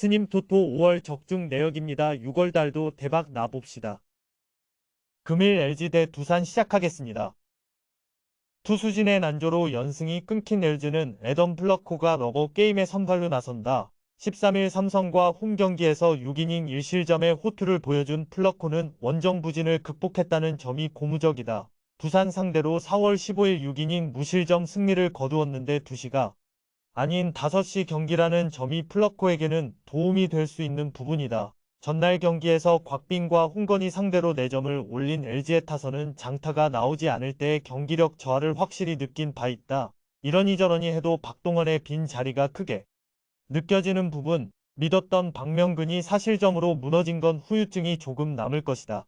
스님 토토 5월 적중 내역입니다. 6월 달도 대박 나봅시다. 금일 LG 대 두산 시작하겠습니다. 투수진의 난조로 연승이 끊긴 LG는 애덤 플러코가 러버 게임에 선발로 나선다. 13일 삼성과 홈 경기에서 6이닝 1실점의 호투를 보여준 플러코는 원정 부진을 극복했다는 점이 고무적이다. 두산 상대로 4월 15일 6이닝 무실점 승리를 거두었는데 2시가 아닌 5시 경기라는 점이 플러코에게는 도움이 될 수 있는 부분이다. 전날 경기에서 곽빈과 홍건희 상대로 4점을 올린 LG의 타선은 장타가 나오지 않을 때 경기력 저하를 확실히 느낀 바 있다. 이러니저러니 해도 박동원의 빈 자리가 크게 느껴지는 부분, 믿었던 박명근이 사실점으로 무너진 건 후유증이 조금 남을 것이다.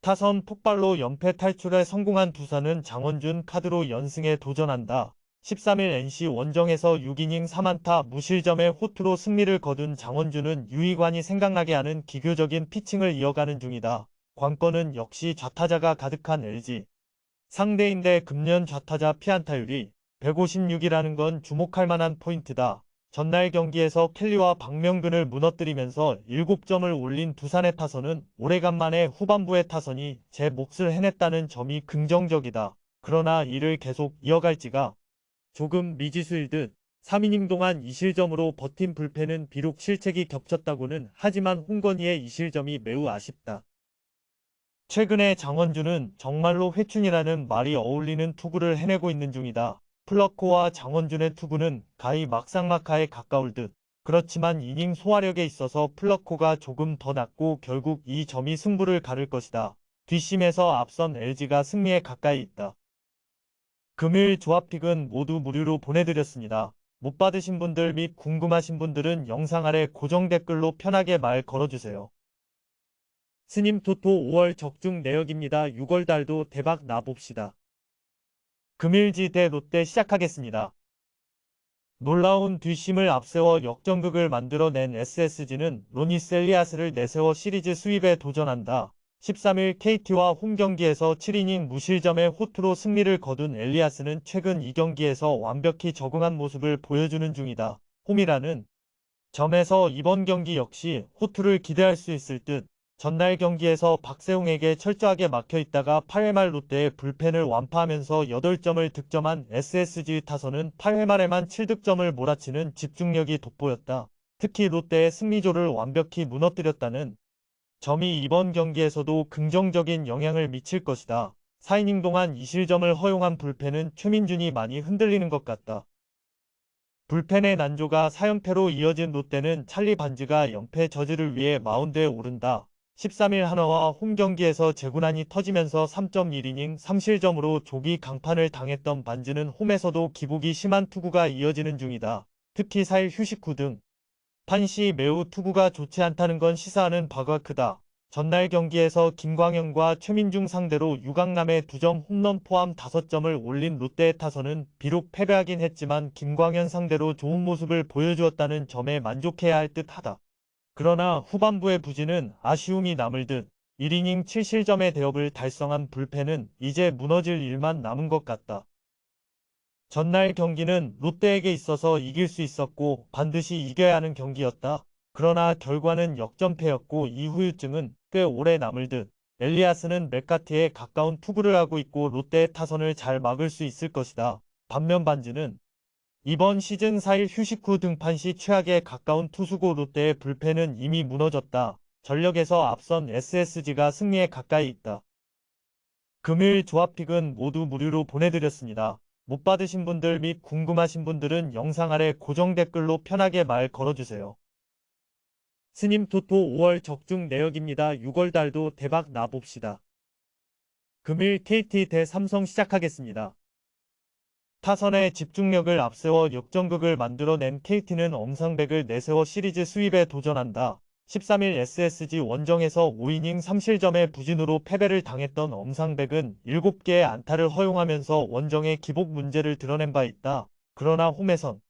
타선 폭발로 연패 탈출에 성공한 두산은 장원준 카드로 연승에 도전한다. 13일 NC 원정에서 6이닝 3안타 무실점의 호투로 승리를 거둔 장원준은 유희관이 생각나게 하는 기교적인 피칭을 이어가는 중이다. 관건은 역시 좌타자가 가득한 LG. 상대인데 금년 좌타자 피안타율이 156이라는 건 주목할 만한 포인트다. 전날 경기에서 켈리와 박명근을 무너뜨리면서 7점을 올린 두산의 타선은 오래간만에 후반부의 타선이 제 몫을 해냈다는 점이 긍정적이다. 그러나 이를 계속 이어갈지가 조금 미지수일 듯 3이닝 동안 2실점으로 버틴 불펜은 비록 실책이 겹쳤다고는 하지만 홍건희의 2실점이 매우 아쉽다. 최근에 장원준은 정말로 회춘이라는 말이 어울리는 투구를 해내고 있는 중이다. 플러코와 장원준의 투구는 가히 막상막하에 가까울 듯. 그렇지만 이닝 소화력에 있어서 플러코가 조금 더 낮고 결국 이 점이 승부를 가를 것이다. 뒷심에서 앞선 LG가 승리에 가까이 있다. 금일 조합픽은 모두 무료로 보내드렸습니다. 못 받으신 분들 및 궁금하신 분들은 영상 아래 고정 댓글로 편하게 말 걸어주세요. 스님 토토 5월 적중 내역입니다. 6월 달도 대박 나봅시다. 금일지 대 롯데 시작하겠습니다. 놀라운 뒷심을 앞세워 역전극을 만들어낸 SSG는 로니스 엘리아스를 내세워 시리즈 수입에 도전한다. 13일 KT와 홈 경기에서 7이닝 무실점의 호투로 승리를 거둔 엘리아스는 최근 2경기에서 완벽히 적응한 모습을 보여주는 중이다. 홈이라는 점에서 이번 경기 역시 호투를 기대할 수 있을 듯 전날 경기에서 박세웅에게 철저하게 막혀있다가 8회 말 롯데의 불펜을 완파하면서 8점을 득점한 SSG 타선은 8회 말에만 7득점을 몰아치는 집중력이 돋보였다. 특히 롯데의 승리조를 완벽히 무너뜨렸다는 점이 이번 경기에서도 긍정적인 영향을 미칠 것이다. 4이닝 동안 2실점을 허용한 불펜은 최민준이 많이 흔들리는 것 같다. 불펜의 난조가 4연패로 이어진 롯데는 찰리 반지가 연패 저지를 위해 마운드에 오른다. 13일 하나와 홈 경기에서 재구난이 터지면서 3.1이닝 3실점으로 조기 강판을 당했던 반지는 홈에서도 기복이 심한 투구가 이어지는 중이다. 특히 4일 휴식 후 등 판시 매우 투구가 좋지 않다는 건 시사하는 바가 크다. 전날 경기에서 김광현과 최민중 상대로 유강남의 2점 홈런 포함 5점을 올린 롯데의 타선은 비록 패배하긴 했지만 김광현 상대로 좋은 모습을 보여주었다는 점에 만족해야 할 듯하다. 그러나 후반부의 부진은 아쉬움이 남을 듯 1이닝 7실점의 대업을 달성한 불펜은 이제 무너질 일만 남은 것 같다. 전날 경기는 롯데에게 있어서 이길 수 있었고 반드시 이겨야 하는 경기였다. 그러나 결과는 역전패였고 이 후유증은 꽤 오래 남을 듯 엘리아스는 맥카티에 가까운 투구를 하고 있고 롯데의 타선을 잘 막을 수 있을 것이다. 반면 반지는 이번 시즌 4일 휴식 후 등판 시 최악에 가까운 투수고 롯데의 불펜은 이미 무너졌다. 전력에서 앞선 SSG가 승리에 가까이 있다. 금일 조합픽은 모두 무료로 보내드렸습니다. 못 받으신 분들 및 궁금하신 분들은 영상 아래 고정 댓글로 편하게 말 걸어주세요. 스님 토토 5월 적중 내역입니다. 6월 달도 대박 나봅시다. 금일 KT 대 삼성 시작하겠습니다. 타선의 집중력을 앞세워 역전극을 만들어낸 KT는 엄상백을 내세워 시리즈 수입에 도전한다. 13일 SSG 원정에서 5이닝 3실점의 부진으로 패배를 당했던 엄상백은 7개의 안타를 허용하면서 원정의 기복 문제를 드러낸 바 있다. 그러나 홈에선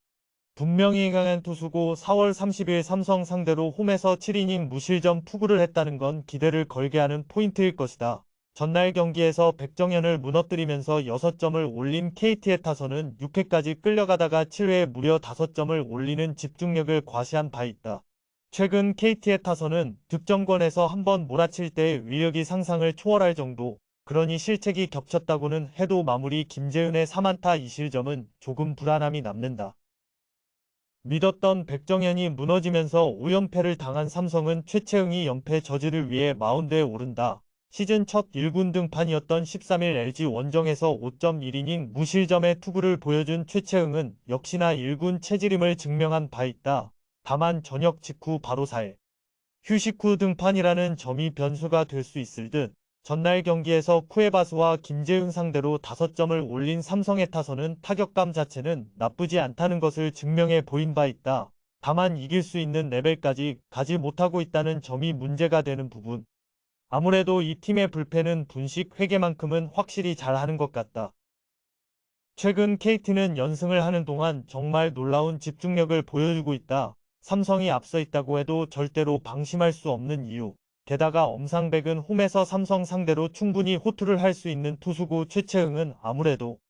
분명히 강한 투수고 4월 30일 삼성 상대로 홈에서 7이닝 무실점 투구를 했다는 건 기대를 걸게 하는 포인트일 것이다. 전날 경기에서 백정현을 무너뜨리면서 6점을 올린 KT의 타선은 6회까지 끌려가다가 7회에 무려 5점을 올리는 집중력을 과시한 바 있다. 최근 KT의 타선은 득점권에서 한번 몰아칠 때 위력이 상상을 초월할 정도, 그러니 실책이 겹쳤다고는 해도 마무리 김재은의 3안타 2실점은 조금 불안함이 남는다. 믿었던 백정현이 무너지면서 5연패를 당한 삼성은 최채응이 연패 저지를 위해 마운드에 오른다. 시즌 첫 1군 등판이었던 13일 LG 원정에서 5.1이닝 무실점의 투구를 보여준 최채응은 역시나 1군 체질임을 증명한 바 있다. 다만 저녁 직후 바로 사회 휴식 후 등판이라는 점이 변수가 될 수 있을 듯 전날 경기에서 쿠에바스와 김재훈 상대로 5점을 올린 삼성의 타선은 타격감 자체는 나쁘지 않다는 것을 증명해 보인 바 있다. 다만 이길 수 있는 레벨까지 가지 못하고 있다는 점이 문제가 되는 부분. 아무래도 이 팀의 불펜은 분식 회계만큼은 확실히 잘하는 것 같다. 최근 KT는 연승을 하는 동안 정말 놀라운 집중력을 보여주고 있다. 삼성이 앞서 있다고 해도 절대로 방심할 수 없는 이유. 게다가 엄상백은 홈에서 삼성 상대로 충분히 호투를 할 수 있는 투수고 최채응은 아무래도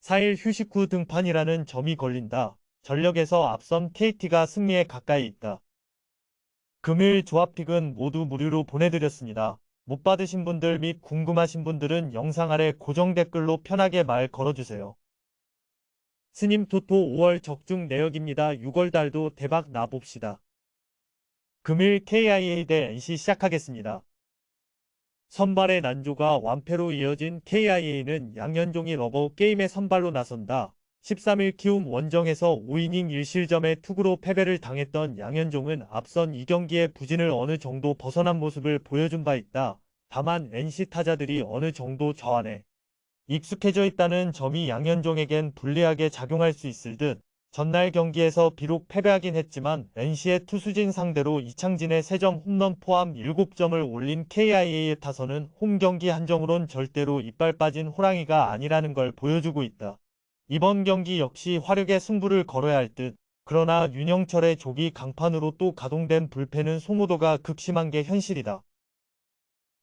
4일 휴식 후 등판이라는 점이 걸린다. 전력에서 앞선 KT가 승리에 가까이 있다. 금요일 조합픽은 모두 무료로 보내드렸습니다. 못 받으신 분들 및 궁금하신 분들은 영상 아래 고정 댓글로 편하게 말 걸어주세요. 스님 토토 5월 적중 내역입니다. 6월 달도 대박 나봅시다. 금일 KIA 대 NC 시작하겠습니다. 선발의 난조가 완패로 이어진 KIA는 양현종이 러버 게임에 선발로 나선다. 13일 키움 원정에서 5이닝 1실점의 투구로 패배를 당했던 양현종은 앞선 2경기의 부진을 어느 정도 벗어난 모습을 보여준 바 있다. 다만 NC 타자들이 어느 정도 저 안에 익숙해져 있다는 점이 양현종에겐 불리하게 작용할 수 있을 듯 전날 경기에서 비록 패배하긴 했지만 NC의 투수진 상대로 이창진의 3점 홈런 포함 7점을 올린 KIA의 타선은 홈 경기 한정으론 절대로 이빨 빠진 호랑이가 아니라는 걸 보여주고 있다. 이번 경기 역시 화력의 승부를 걸어야 할 듯. 그러나 윤영철의 조기 강판으로 또 가동된 불펜은 소모도가 극심한 게 현실이다.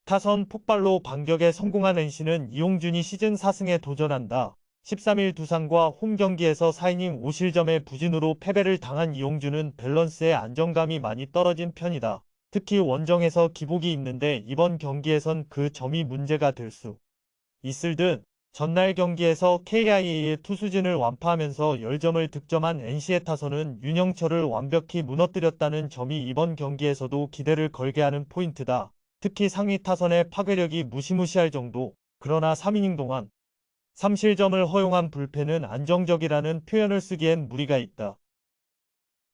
타선 폭발로 반격에 성공한 NC는 이용준이 시즌 4승에 도전한다. 13일 두산과 홈 경기에서 4이닝 5실점의 부진으로 패배를 당한 이용준은 밸런스에 안정감이 많이 떨어진 편이다. 특히 원정에서 기복이 있는데 이번 경기에선 그 점이 문제가 될 수 있을 듯 전날 경기에서 KIA의 투수진을 완파하면서 10점을 득점한 NC의 타선은 윤영철을 완벽히 무너뜨렸다는 점이 이번 경기에서도 기대를 걸게 하는 포인트다. 특히 상위 타선의 파괴력이 무시무시할 정도 그러나 3이닝 동안 3실점을 허용한 불펜은 안정적이라는 표현을 쓰기엔 무리가 있다.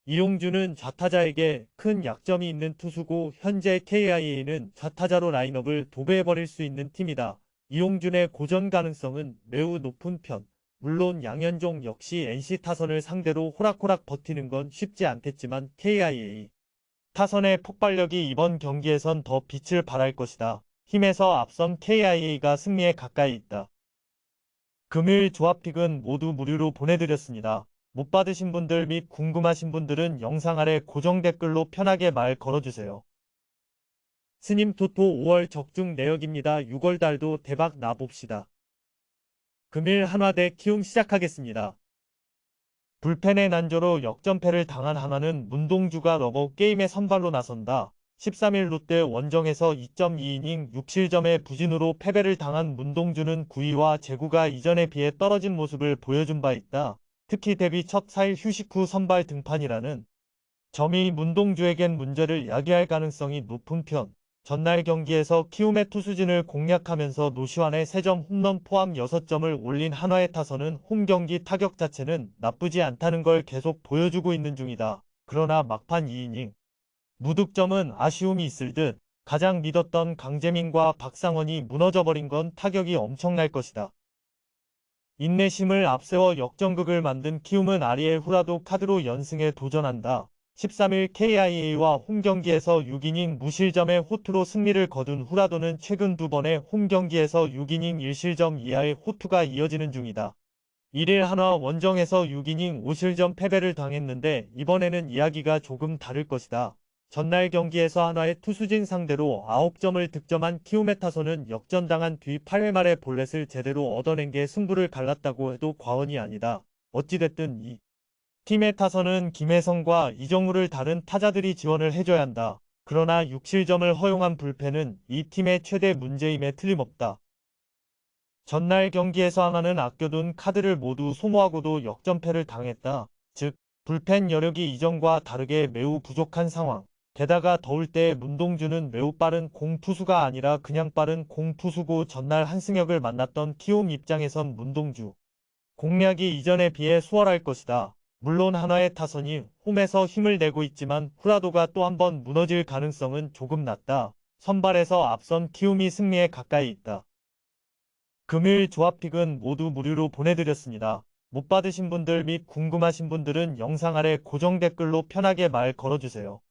이용준은 좌타자에게 큰 약점이 있는 투수고 현재 KIA는 좌타자로 라인업을 도배해버릴 수 있는 팀이다. 이용준의 고전 가능성은 매우 높은 편. 물론 양현종 역시 NC 타선을 상대로 호락호락 버티는 건 쉽지 않겠지만 KIA 타선의 폭발력이 이번 경기에선 더 빛을 발할 것이다. 힘에서 앞선 KIA가 승리에 가까이 있다. 금일 조합픽은 모두 무료로 보내드렸습니다. 못 받으신 분들 및 궁금하신 분들은 영상 아래 고정 댓글로 편하게 말 걸어주세요. 스님 토토 5월 적중 내역입니다. 6월 달도 대박 나봅시다. 금일 한화대 키움 시작하겠습니다. 불펜의 난조로 역전패를 당한 한화는 문동주가 러버 게임에 선발로 나선다. 13일 롯데 원정에서 2.2이닝 6실점의 부진으로 패배를 당한 문동주는 9위와 제구가 이전에 비해 떨어진 모습을 보여준 바 있다. 특히 데뷔 첫 4일 휴식 후 선발 등판이라는 점이 문동주에겐 문제를 야기할 가능성이 높은 편. 전날 경기에서 키움의 투수진을 공략하면서 노시환의 3점 홈런 포함 6점을 올린 한화의 타선은 홈 경기 타격 자체는 나쁘지 않다는 걸 계속 보여주고 있는 중이다. 그러나 막판 2이닝 무득점은 아쉬움이 있을 듯 가장 믿었던 강재민과 박상원이 무너져버린 건 타격이 엄청날 것이다. 인내심을 앞세워 역전극을 만든 키움은 아리엘 후라도 카드로 연승에 도전한다. 13일 KIA와 홈 경기에서 6이닝 무실점의 호투로 승리를 거둔 후라도는 최근 두 번의 홈 경기에서 6이닝 1실점 이하의 호투가 이어지는 중이다. 1일 한화 원정에서 6이닝 5실점 패배를 당했는데 이번에는 이야기가 조금 다를 것이다. 전날 경기에서 한화의 투수진 상대로 9점을 득점한 타선은 역전당한 뒤 8회 말에 볼넷을 제대로 얻어낸 게 승부를 갈랐다고 해도 과언이 아니다. 어찌됐든 이 팀의 타선은 김혜성과 이정우를 다른 타자들이 지원을 해줘야 한다. 그러나 6실점을 허용한 불펜은 이 팀의 최대 문제임에 틀림없다. 전날 경기에서 하나는 아껴둔 카드를 모두 소모하고도 역전패를 당했다. 즉, 불펜 여력이 이전과 다르게 매우 부족한 상황. 게다가 더울 때 문동주는 매우 빠른 공투수가 아니라 그냥 빠른 공투수고 전날 한승혁을 만났던 키움 입장에선 문동주. 공략이 이전에 비해 수월할 것이다. 물론 한화의 타선이 홈에서 힘을 내고 있지만 후라도가 또 한 번 무너질 가능성은 조금 낮다. 선발에서 앞선 키움이 승리에 가까이 있다. 금요일 조합픽은 모두 무료로 보내드렸습니다. 못 받으신 분들 및 궁금하신 분들은 영상 아래 고정 댓글로 편하게 말 걸어주세요.